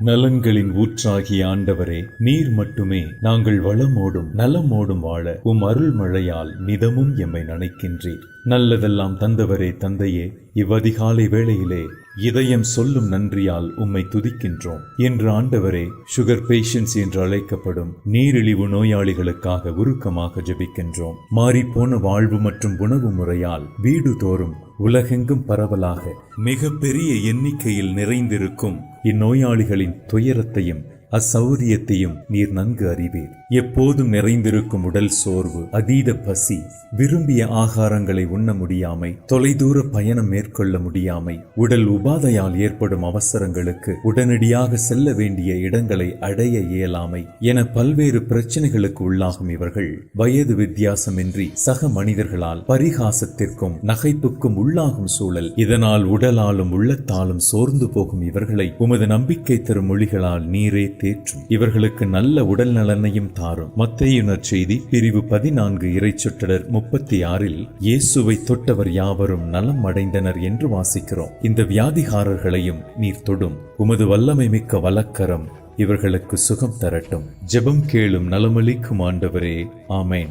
நலன்களின் ஊற்றாகிய ஆண்டவரே நீர் மட்டுமே நாங்கள் வளமோடும் நலமோடும் வாழ உம் அருள் மழையால் நிதமும் எம்மை நினைக்கின்றீர். நல்லதெல்லாம் தந்தவரே தந்தையே இவ்வதிகாலை வேளையிலே இதயம் சொல்லும் நன்றியால் உம்மை துதிக்கின்றோம். என்று ஆண்டவரே சுகர் பேஷன்ஸ் என்று அழைக்கப்படும் நீரிழிவு நோயாளிகளுக்காக உருக்கமாக ஜெபிக்கின்றோம். மாறிப்போன வாழ்வு மற்றும் உணவு முறையால் வீடு தோறும் உலகெங்கும் பரவலாக மிக பெரிய எண்ணிக்கையில் நிறைந்திருக்கும் இந்நோயாளிகளின் துயரத்தையும் அசௌரியத்தையும் நீர் நன்கு அறிவீர். எப்போதும் நிறைந்திருக்கும் உடல் சோர்வு அதீத பசி விரும்பிய ஆகாரங்களை உண்ண முடியாமை தொலைதூர பயணம் மேற்கொள்ள முடியாமை உடல் உபாதையால் ஏற்படும் அவசரங்களுக்கு உடனடியாக செல்ல வேண்டிய இடங்களை அடைய இயலாமை என பல்வேறு பிரச்சனைகளுக்கு உள்ளாகும் இவர்கள். வயது வித்தியாசமின்றி சக மனிதர்களால் பரிகாசத்திற்கும் நகைப்புக்கும் உள்ளாகும் சூழல். இதனால் உடலாலும் உள்ளத்தாலும் சோர்ந்து போகும் இவர்களை உமது நம்பிக்கை தரும் மொழிகளால் நீரே தேற்றும். இவர்களுக்கு நல்ல உடல் நலனையும் தாரும். மத்தையுணர் செய்தி பிரிவு பதினான்கு இறைச்சொற்றடர் முப்பத்தி ஆறில் இயேசுவை தொட்டவர் யாவரும் நலம் அடைந்தனர் என்று வாசிக்கிறோம். இந்த வியாதிகாரர்களையும் நீர் தொடும். உமது வல்லமை மிக்க வலக்கரம் இவர்களுக்கு சுகம் தரட்டும். ஜெபம் கேளும் நலமளிக்கும் ஆண்டவரே. ஆமேன்.